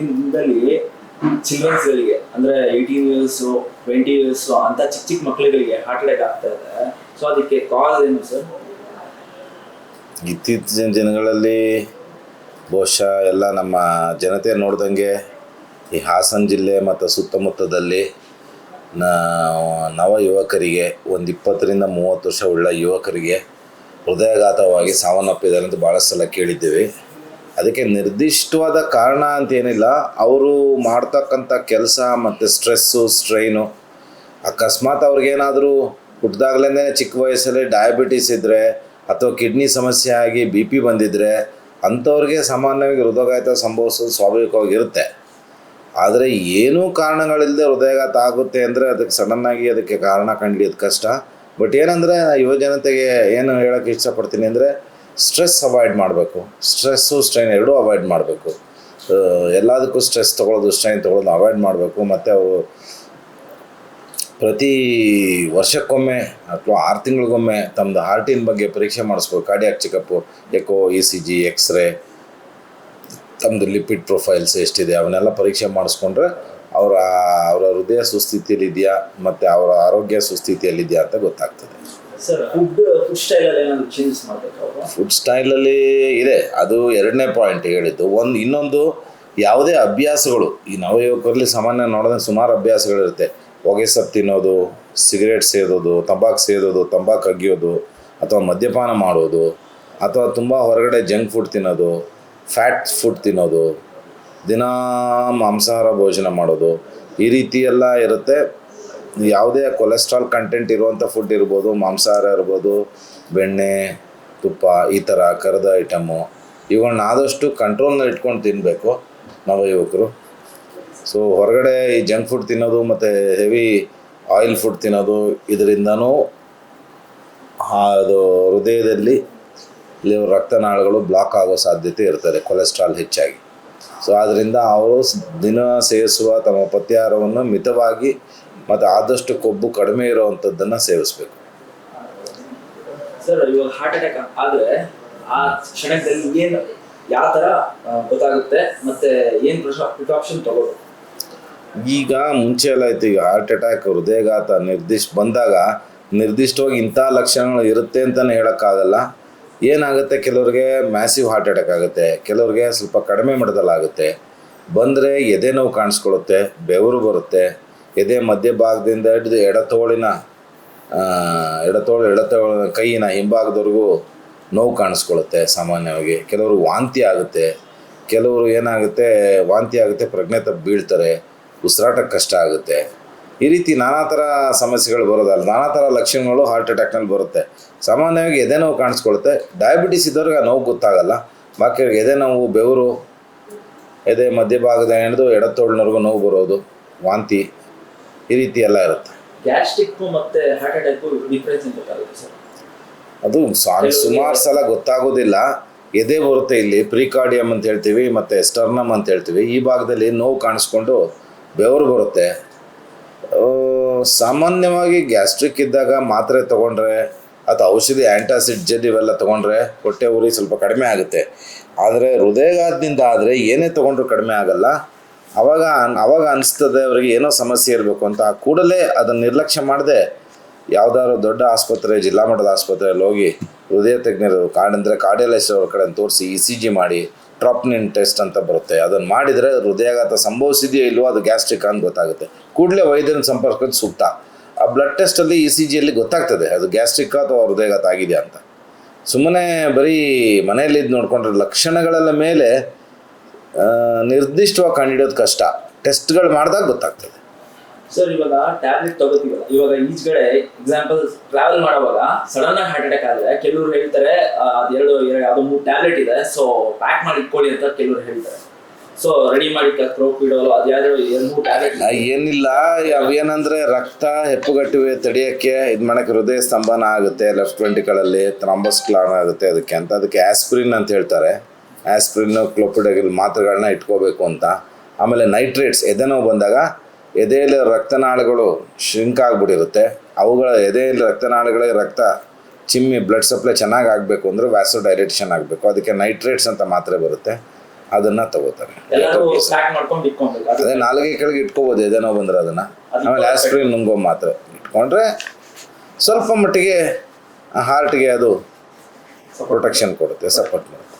ಇಂದಿನ ದಿನದಲ್ಲಿ ಚಿಲ್ಡ್ರನ್ಸ್ಗಳಿಗೆ ಅಂದ್ರೆ ಏಯ್ಟೀನ್ ಇಯರ್ಸ್ ಟ್ವೆಂಟಿ ಇಯರ್ಸ್ ಅಂತ ಚಿಕ್ಕ ಚಿಕ್ಕ ಮಕ್ಕಳುಗಳಿಗೆ ಹಾರ್ಟ್ ಅಟ್ಯಾಕ್ ಆಗ್ತಾ ಇದೆ. ಸೊ ಅದಕ್ಕೆ ಕಾಸ್ ಏನು ಸರ್ ಇತ್ತೀಚಿನ ದಿನಗಳಲ್ಲಿ ಬಹುಶಃ ಎಲ್ಲ ನಮ್ಮ ಜನತೆ ನೋಡ್ದಂಗೆ ಈ ಹಾಸನ ಜಿಲ್ಲೆ ಮತ್ತು ಸುತ್ತಮುತ್ತದಲ್ಲಿ ನವ ಯುವಕರಿಗೆ ಒಂದು ಇಪ್ಪತ್ತರಿಂದ ಮೂವತ್ತು ವರ್ಷ ಉಳ್ಳ ಯುವಕರಿಗೆ ಹೃದಯಾಘಾತವಾಗಿ ಸಾವನ್ನಪ್ಪಿದ್ದಾರೆ ಅಂತ ಭಾಳ ಸಲ ಕೇಳಿದ್ದೀವಿ. ಅದಕ್ಕೆ ನಿರ್ದಿಷ್ಟವಾದ ಕಾರಣ ಅಂತೇನಿಲ್ಲ. ಅವರು ಮಾಡ್ತಕ್ಕಂಥ ಕೆಲಸ ಮತ್ತು ಸ್ಟ್ರೆಸ್ಸು, ಸ್ಟ್ರೈನು, ಅಕಸ್ಮಾತ್ ಅವ್ರಿಗೇನಾದರೂ ಹುಟ್ಟಿದಾಗಲೇ ಚಿಕ್ಕ ವಯಸ್ಸಲ್ಲಿ ಡಯಾಬಿಟೀಸ್ ಇದ್ದರೆ ಅಥವಾ ಕಿಡ್ನಿ ಸಮಸ್ಯೆ ಆಗಿ ಬಿ ಪಿ ಬಂದಿದ್ದರೆ ಅಂಥವ್ರಿಗೆ ಸಾಮಾನ್ಯವಾಗಿ ಹೃದಯಘಾತ ಸಂಭವಿಸೋದು ಸ್ವಾಭಾವಿಕವಾಗಿರುತ್ತೆ. ಆದರೆ ಏನೂ ಕಾರಣಗಳಿಲ್ಲದೆ ಹೃದಯಾಘಾತ ಆಗುತ್ತೆ ಅಂದರೆ ಅದಕ್ಕೆ ಸಡನ್ನಾಗಿ ಅದಕ್ಕೆ ಕಾರಣ ಕಂಡಿಡಿಯೋದು ಕಷ್ಟ. ಬಟ್ ಏನಂದರೆ ಯುವಜನತೆಗೆ ಏನು ಹೇಳೋಕ್ಕೆ ಇಷ್ಟಪಡ್ತೀನಿ ಅಂದರೆ ಸ್ಟ್ರೆಸ್ ಅವಾಯ್ಡ್ ಮಾಡಬೇಕು. ಸ್ಟ್ರೆಸ್ಸು ಸ್ಟ್ರೈನ್ ಎರಡೂ ಅವಾಯ್ಡ್ ಮಾಡಬೇಕು. ಎಲ್ಲದಕ್ಕೂ ಸ್ಟ್ರೆಸ್ ತೊಗೊಳ್ಳೋದು ಸ್ಟ್ರೈನ್ ತೊಗೊಳೋದು ಅವಾಯ್ಡ್ ಮಾಡಬೇಕು. ಮತ್ತು ಅವು ಪ್ರತಿ ವರ್ಷಕ್ಕೊಮ್ಮೆ ಅಥವಾ ಆರು ತಿಂಗಳಿಗೊಮ್ಮೆ ತಮ್ಮದು ಹಾರ್ಟಿನ ಬಗ್ಗೆ ಪರೀಕ್ಷೆ ಮಾಡಿಸ್ಬೇಕು. Cardiac checkup echo E C G x-ray ತಮ್ಮದು ಲಿಪಿಡ್ ಪ್ರೊಫೈಲ್ಸ್ ಎಷ್ಟಿದೆ, ಅವನ್ನೆಲ್ಲ ಪರೀಕ್ಷೆ ಮಾಡಿಸ್ಕೊಂಡ್ರೆ ಅವರ ಅವರ ಹೃದಯ ಸುಸ್ಥಿತಿಯಲ್ಲಿದೆಯಾ ಮತ್ತು ಅವರ ಆರೋಗ್ಯ ಸುಸ್ಥಿತಿಯಲ್ಲಿದೆಯಾ ಅಂತ ಗೊತ್ತಾಗ್ತದೆ. ಸರ್ ಫುಡ್ ಫುಡ್ ಸ್ಟೈಲಲ್ಲಿ ಇದೆ. ಅದು ಎರಡನೇ ಪಾಯಿಂಟ್ ಹೇಳಿದ್ದು. ಒಂದು, ಇನ್ನೊಂದು ಯಾವುದೇ ಅಭ್ಯಾಸಗಳು, ಈ ನವಯುವಕರಲ್ಲಿ ಸಾಮಾನ್ಯ ನೋಡಿದ್ರೆ ಸುಮಾರು ಅಭ್ಯಾಸಗಳಿರುತ್ತೆ. ಹೊಗೆ ಸೊಪ್ಪು ತಿನ್ನೋದು ಸಿಗರೇಟ್ ಸೇದೋದು, ತಂಬಾಕು ಸೇದೋದು, ತಂಬಾಕು ಅಗಿಯೋದು ಅಥವಾ ಮದ್ಯಪಾನ ಮಾಡೋದು, ಅಥವಾ ತುಂಬ ಹೊರಗಡೆ ಜಂಕ್ ಫುಡ್ ತಿನ್ನೋದು ಫ್ಯಾಟ್ ಫುಡ್ ತಿನ್ನೋದು, ದಿನಾ ಮಾಂಸಾಹಾರ ಭೋಜನ ಮಾಡೋದು, ಈ ರೀತಿ ಎಲ್ಲ ಇರುತ್ತೆ. ಯಾವುದೇ ಕೊಲೆಸ್ಟ್ರಾಲ್ ಕಂಟೆಂಟ್ ಇರುವಂಥ ಫುಡ್ ಇರ್ಬೋದು, ಮಾಂಸಾಹಾರ ಇರ್ಬೋದು, ಬೆಣ್ಣೆ, ತುಪ್ಪ ಈ ಥರ ಕರೆದ ಐಟಮು ಇವುಗಳನ್ನ ಆದಷ್ಟು ಕಂಟ್ರೋಲ್ನ ಇಟ್ಕೊಂಡು ತಿನ್ನಬೇಕು ನವಯುವಕರು ಸೊ ಹೊರಗಡೆ ಈ ಜಂಕ್ ಫುಡ್ ತಿನ್ನೋದು ಮತ್ತು ಹೆವಿ ಆಯಿಲ್ ಫುಡ್ ತಿನ್ನೋದು ಇದರಿಂದನೂ ಅದು ಹೃದಯದಲ್ಲಿ ರಕ್ತನಾಳಗಳು ಬ್ಲಾಕ್ ಆಗೋ ಸಾಧ್ಯತೆ ಇರ್ತದೆ ಕೊಲೆಸ್ಟ್ರಾಲ್ ಹೆಚ್ಚಾಗಿ. ಸೊ ಆದ್ದರಿಂದ ಅವರು ದಿನ ಸೇವಿಸುವ ತಮ್ಮ ಪಥ್ಯಾಹಾರವನ್ನು ಮಿತವಾಗಿ ಮತ್ತು ಆದಷ್ಟು ಕೊಬ್ಬು ಕಡಿಮೆ ಇರೋವಂಥದ್ದನ್ನು ಸೇವಿಸಬೇಕು. ಸರ್ ಇವಾಗ ಹಾರ್ಟ್ ಅಟ್ಯಾಕ್ ಆದ್ರೆ ಆ ಕ್ಷಣದಲ್ಲಿ ಏನು ಯಾವ ಥರ ಗೊತ್ತಾಗುತ್ತೆ ಮತ್ತೆ ಏನು ಪ್ರಿಕಾಕ್ಷನ್ ತಗೋಬೇಕು ಈಗ ಮುಂಚೆ ಎಲ್ಲ ಇತ್ತು ಈಗ ಹಾರ್ಟ್ ಅಟ್ಯಾಕ್ ಹೃದಯಘಾತ ನಿರ್ದಿಷ್ಟ ಬಂದಾಗ ನಿರ್ದಿಷ್ಟವಾಗಿ ಇಂಥ ಲಕ್ಷಣಗಳು ಇರುತ್ತೆ ಅಂತಲೇ ಹೇಳೋಕ್ಕಾಗಲ್ಲ. ಏನಾಗುತ್ತೆ ಕೆಲವ್ರಿಗೆ ಮ್ಯಾಸಿವ್ ಹಾರ್ಟ್ ಅಟ್ಯಾಕ್ ಆಗುತ್ತೆ ಕೆಲವ್ರಿಗೆ ಸ್ವಲ್ಪ ಕಡಿಮೆ ಮಟ್ಟದಲ್ಲಾಗುತ್ತೆ. ಬಂದರೆ ಎದೆ ನೋವು ಕಾಣಿಸ್ಕೊಳ್ಳುತ್ತೆ ಬೆವರು ಬರುತ್ತೆ ಎದೆ ಮಧ್ಯಭಾಗದಿಂದ ಹಿಡಿದು ಎಡತೋಳಿನ ಎಡತೋಳು, ಎಡತೋಳಿನ ಕೈಯಿನ ಹಿಂಭಾಗದವರೆಗೂ ನೋವು ಕಾಣಿಸ್ಕೊಳ್ಳುತ್ತೆ ಸಾಮಾನ್ಯವಾಗಿ. ಕೆಲವರು ವಾಂತಿ ಆಗುತ್ತೆ, ಕೆಲವರು ಏನಾಗುತ್ತೆ, ವಾಂತಿ ಆಗುತ್ತೆ, ಪ್ರಜ್ಞೆ ತಪ್ಪು ಬೀಳ್ತಾರೆ ಉಸಿರಾಟಕ್ಕೆ ಕಷ್ಟ ಆಗುತ್ತೆ. ಈ ರೀತಿ ನಾನಾ ಥರ ಸಮಸ್ಯೆಗಳು ಬರೋದಲ್ಲ, ನಾನಾ ಥರ ಲಕ್ಷಣಗಳು ಹಾರ್ಟ್ ಅಟ್ಯಾಕ್ನಲ್ಲಿ ಬರುತ್ತೆ. ಸಾಮಾನ್ಯವಾಗಿ ಎದೆ ನೋವು ಕಾಣಿಸ್ಕೊಳುತ್ತೆ ಡಯಾಬಿಟಿಸ್ ಇದ್ದವ್ರಿಗೆ ಆ ನೋವು ಗೊತ್ತಾಗಲ್ಲ. ಬಾಕಿ ಎದೆ ನೋವು, ಬೆವರು, ಎದೆ ಮಧ್ಯಭಾಗದ ಹಿಡಿದು ಎಡತೋಳಿನವರೆಗೂ ನೋವು ಬರೋದು, ವಾಂತಿ ಈ ರೀತಿ ಎಲ್ಲ ಇರುತ್ತೆ. ಗ್ಯಾಸ್ಟ್ರಿಕ್ ಮತ್ತೆ ಹಾರ್ಟ್ ಅಟ್ಯಾಕ್ ಡಿಫ್ರೆನ್ಸ್ ಏನ್ ಗೊತ್ತಾಗುತ್ತೆ ಸರ್? ಅದು ಸುಮಾರು ಸಲ ಗೊತ್ತಾಗೋದಿಲ್ಲ. ಎದೆ ಬರುತ್ತೆ ಇಲ್ಲಿ ಪ್ರಿಕಾರ್ಡಿಯಂ ಅಂತ ಹೇಳ್ತೀವಿ ಮತ್ತು ಸ್ಟರ್ನಮ್ ಅಂತ ಹೇಳ್ತೀವಿ. ಈ ಭಾಗದಲ್ಲಿ ನೋವು ಕಾಣಿಸ್ಕೊಂಡು ಬೆವರು ಬರುತ್ತೆ. ಸಾಮಾನ್ಯವಾಗಿ ಗ್ಯಾಸ್ಟ್ರಿಕ್ ಇದ್ದಾಗ ಮಾತ್ರೆ ತಗೊಂಡ್ರೆ ಅಥವಾ ಔಷಧಿ ಆ್ಯಂಟಾಸಿಡ್ ಜೆಲ್ ಇವೆಲ್ಲ ತೊಗೊಂಡ್ರೆ ಹೊಟ್ಟೆ ಉರಿ ಸ್ವಲ್ಪ ಕಡಿಮೆ ಆಗುತ್ತೆ. ಆದರೆ ಹೃದಯಘಾತದಿಂದ ಆದರೆ ಏನೇ ತೊಗೊಂಡ್ರೂ ಕಡಿಮೆ ಆಗಲ್ಲ. ಅವಾಗ ಅವಾಗ ಅನಿಸ್ತದೆ ಅವರಿಗೆ ಏನೋ ಸಮಸ್ಯೆ ಇರಬೇಕು ಅಂತ. ಕೂಡಲೇ ಅದನ್ನು ನಿರ್ಲಕ್ಷ್ಯ ಮಾಡದೆ ಯಾವುದಾದ್ರು ದೊಡ್ಡ ಆಸ್ಪತ್ರೆ, ಜಿಲ್ಲಾ ಮಟ್ಟದ ಆಸ್ಪತ್ರೆಯಲ್ಲಿ ಹೋಗಿ ಹೃದಯ ತಜ್ಞರು ಕಾಡಂದರೆ ಕಾರ್ಡಿಯಾಲಜಿಸ್ಟ್ ಅವ್ರ ಕಡೆ ತೋರಿಸಿ ಇ ಸಿ ಜಿ ಮಾಡಿ ಟ್ರಾಪ್ನಿನ್ ಟೆಸ್ಟ್ ಅಂತ ಬರುತ್ತೆ. ಅದನ್ನು ಮಾಡಿದರೆ ಹೃದಯಾಘಾತ ಸಂಭವಿಸಿದೆಯೋ ಇಲ್ಲವೋ ಅದು ಗ್ಯಾಸ್ಟ್ರಿಕ್ ಅಂತ ಗೊತ್ತಾಗುತ್ತೆ. ಕೂಡಲೇ ವೈದ್ಯನ ಸಂಪರ್ಕದ ಸೂಕ್ತ. ಆ ಬ್ಲಡ್ ಟೆಸ್ಟಲ್ಲಿ ಇ ಸಿ ಜಿಯಲ್ಲಿ ಗೊತ್ತಾಗ್ತದೆ ಅದು ಗ್ಯಾಸ್ಟ್ರಿಕ್ ಅಥವಾ ಹೃದಯಾಘಾತ ಆಗಿದೆಯಾ ಅಂತ. ಸುಮ್ಮನೆ ಬರೀ ಮನೆಯಲ್ಲಿದ್ದು ನೋಡಿಕೊಂಡ್ರೆ ಲಕ್ಷಣಗಳೆಲ್ಲ ಮೇಲೆ ನಿರ್ದಿಷ್ಟವಾಗಿ ಕಂಡುಹಿಡಿಯೋದು ಕಷ್ಟ. ಟೆಸ್ಟ್ಗಳು ಮಾಡಿದಾಗ ಗೊತ್ತಾಗ್ತದೆ. ಸರ್ ಇವಾಗ ಟ್ಯಾಬ್ಲೆಟ್ ತಗೋತೀವಲ್ಲ ಇವಾಗ ಈಚೆಗಡೆ ಎಕ್ಸಾಂಪಲ್ ಟ್ರಾವೆಲ್ ಮಾಡುವಾಗ ಸಡನ್ ಆಗಿ ಹಾರ್ಟ್ ಅಟ್ಯಾಕ್ ಆದ್ರೆ ಕೆಲವರು ಹೇಳ್ತಾರೆ ಅದು ಅದೆರಡು ಎರಡು ಯಾವ್ದೋ ಮೂರು ಟ್ಯಾಬ್ಲೆಟ್ ಇದೆ ಸೊ ಪ್ಯಾಕ್ ಮಾಡಿ ಇಟ್ಕೊಳ್ಳಿ ಅಂತ ಕೆಲವರು ಹೇಳ್ತಾರೆ. ಸೊ ರೆಡಿ ಮಾಡಿ ಕ್ರೋಪಿಡೋಲು ಅದು ಯಾವ್ದು ಎರಡು ಮೂರು ಟ್ಯಾಬ್ಲೆಟ್ ಏನಿಲ್ಲ ಅವೇನಂದ್ರೆ ರಕ್ತ ಹೆಪ್ಪುಗಟ್ಟುವೆ ತಡೆಯಕ್ಕೆ ಇದು ಮಾಡೋಕ್ಕೆ ಹೃದಯ ಸ್ತಂಭನ ಆಗುತ್ತೆ ಲೆಫ್ಟ್ ವೆಂಟಿಕಲಲ್ಲಿ ಥ್ರಾಂಬಸ್ ಕ್ಲಾನ್ ಆಗುತ್ತೆ ಅದಕ್ಕೆ ಅಂತ. ಅದಕ್ಕೆ ಆಸ್ಪ್ರಿನ್ ಅಂತ ಹೇಳ್ತಾರೆ. ಆಸ್ಪ್ರಿನ್ ಕ್ಲೋಪಿಡಗಿಲ್ ಮಾತ್ರೆಗಳನ್ನ ಇಟ್ಕೋಬೇಕು ಅಂತ. ಆಮೇಲೆ ನೈಟ್ರೇಟ್ಸ್ ಎದೆನೋವು ಬಂದಾಗ ಎದೆಯಲ್ಲಿ ರಕ್ತನಾಳಗಳು ಶ್ರಿಂಕ್ ಆಗಿಬಿಟ್ಟಿರುತ್ತೆ. ಅವುಗಳ ಎದೆಯಲ್ಲಿ ರಕ್ತನಾಳಗಳಿಗೆ ರಕ್ತ ಚಿಮ್ಮಿ ಬ್ಲಡ್ ಸಪ್ಲೈ ಚೆನ್ನಾಗಿ ಆಗಬೇಕು ಅಂದರೆ ವ್ಯಾಸೋ ಡೈರೆಕ್ಷನ್ ಆಗಬೇಕು. ಅದಕ್ಕೆ ನೈಟ್ರೇಟ್ಸ್ ಅಂತ ಮಾತ್ರೆ ಬರುತ್ತೆ. ಅದನ್ನು ತಗೋತಾರೆ. ಅದೇ ನಾಲ್ಗೆ ಕೆಳಗೆ ಇಟ್ಕೋಬೋದು ಎದೆನೋವು ಬಂದರೆ ಅದನ್ನು. ಆಮೇಲೆ ಆಸ್ಪ್ರಿನ್ ನುಂಗೋ ಮಾತ್ರೆ ಇಟ್ಕೊಂಡ್ರೆ ಸ್ವಲ್ಪ ಮಟ್ಟಿಗೆ ಹಾರ್ಟ್ಗೆ ಅದು ಪ್ರೊಟೆಕ್ಷನ್ ಕೊಡುತ್ತೆ ಸಪೋರ್ಟ್ ಮಾಡುತ್ತೆ